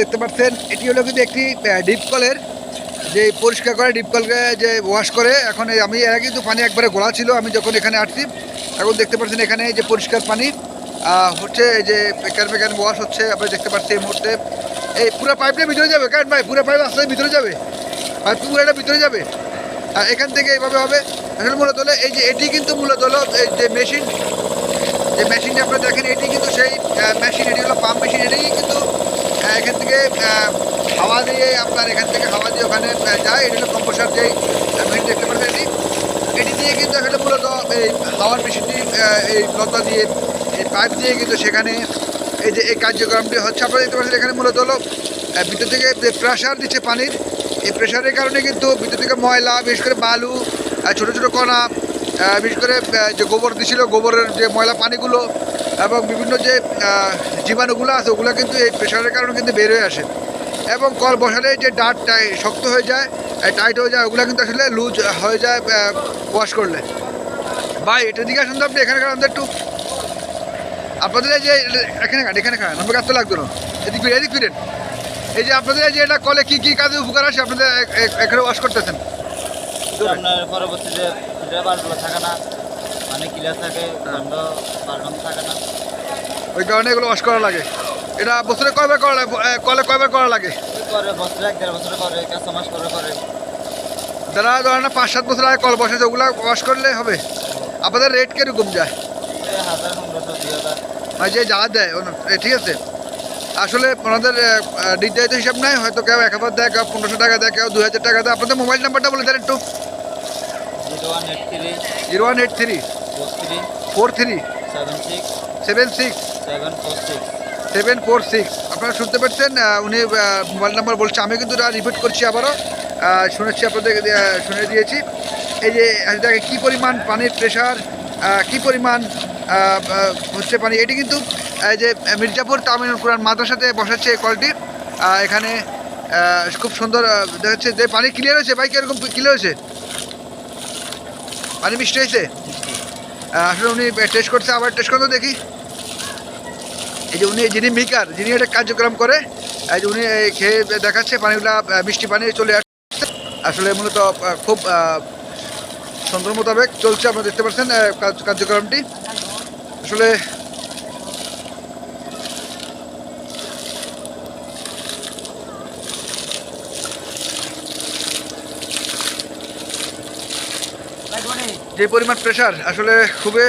দেখতে পাচ্ছেন, এটি হলো কিন্তু একটি ডিপ কলের যে পরিষ্কার করে ডিপ কলকে যে ওয়াশ করে, এখন আমি এর কিন্তু পানি একবারে গোলা ছিল, আমি যখন এখানে আসছি, এখন দেখতে পাচ্ছেন এখানে যে পরিষ্কার পানি হচ্ছে এই যে ক্যান ক্যান ওয়াশ হচ্ছে আপনি দেখতে পাচ্ছেন এই মুহূর্তে। এই পুরো পাইপটা ভিতরে যাবে, কারণ ভাই, পুরো পাইপ আস্তে ভিতরে যাবে। পাইপ পুরোটা ভিতরে যাবে। আর এখান থেকে এইভাবে হবে। আসলে মূলত হলো এই যে এটি কিন্তু মূলত হলো এই যে মেশিন যে মেশিনটা আপনারা দেখেন, এটি কিন্তু সেই মেশিন এটি হলো পাম্প মেশিন এটি এখান থেকে হাওয়া দিয়ে আপনার এখান থেকে হাওয়া দিয়ে ওখানে যায়। এটি হলো কম্পোসার যেই মেশিন দেখতে পাচ্ছেন এটি। এটি দিয়ে কিন্তু আসলে মূলত এই হাওয়ার মেশিনটি এই লতা দিয়ে, এই পাইপ দিয়ে কিন্তু সেখানে এই যে, এই কার্যক্রমটি হচ্ছে। আপনারা দেখতে পাচ্ছেন এখানে মূলত হলো ভিতর থেকে প্রেশার দিচ্ছে পানির, এই প্রেশারের কারণে কিন্তু ভিতর থেকে ময়লা, বিশেষ করে বালু ছোট ছোট কণা বিশেষ করে যে গোবর দিছিল, গোবরের যে ময়লা পানিগুলো এবং বিভিন্ন যে জীবাণুগুলো আছে, ওগুলো কিন্তু এই প্রেশারের কারণে কিন্তু বের হয়ে আসে। এবং কল বসালে যে ডাট টাই- শক্ত হয়ে যায় টাইট হয়ে যায়, ওগুলো কিন্তু আসলে লুজ হয়ে যায় ওয়াশ করলে। ভাই এটার দিকে আসুন তো আপনি, এখানে খান একটু আপনাদের যে, এখানে খান এখানে খান, আমাকে এত লাগতো না। এদিক ফিরে, এদিক ফিরেন। এই যে আপনাদের যে, এটা কলে কী কী কাজে উপকার আসে, আপনাদের এখানে ওয়াশ করতেছেন? থাকে না পানি ক্লিয়ার থাকে বন্ধ বাল্ব থাকে না। ওই কারণে এগুলো ওয়াশ করা লাগে। এটা বছরে কয়বার করা লাগে? কলে কয়বার করা লাগে? করে বছরে এক দেড় বছর করে এক মাস করে করে। যারা ধরেন না পাঁচ সাত বছর আগে কল বসেছে ওগুলো ওয়াশ করলে হবে? আপনাদের রেট কীরকম যায়? হাজার পনেরোশো দুই হাজার। যে যা দেয় ঠিক আছে। আসলে ওনাদের নির্ধারিত হিসাব নাই হয়তো কেউ এক হাজার দেয় কেউ পনেরোশো টাকা দেয় কেউ দু হাজার টাকা দেয়। আপনাদের মোবাইল নাম্বারটা বলে দেন একটু। Zero one eight three. Zero one eight three. Four three four three seven six seven six seven four six seven four six আপনারা শুনতে পাচ্ছেন উনি মোবাইল নাম্বার বলছে আমি কিন্তু রিপিট করছি আবারও। শুনেছি আপনাদের শুনে দিয়েছি। এই যে দেখেন কী পরিমাণ পানির প্রেশার কী পরিমাণ হচ্ছে পানি। এটি কিন্তু এই যে মির্জাপুর তামিনুল কোরআন মাদ্রাসাতে বসাচ্ছে এই কলটি এখানে খুব সুন্দর আহ, দেখা যাচ্ছে যে পানি ক্লিয়ার হয়েছে। ভাই কীরকম ক্লিয়ার হয়েছে? পানি মিষ্টি হয়েছে? আসলে উনি টেস্ট করছে, আবার টেস্ট করতে দেখি। এই যে উনি, যিনি মিকার যিনি একটা কার্যক্রম করে, এই যে উনি খেয়ে দেখাচ্ছে পানিগুলা মিষ্টি পানি চলে আসছে। আসলে মূলত খুব সুন্দর মোতাবেক চলছে, আপনারা দেখতে পাচ্ছেন কার্যক্রমটি। আসলে যে পরিমাণ প্রেশার আসলে খুবই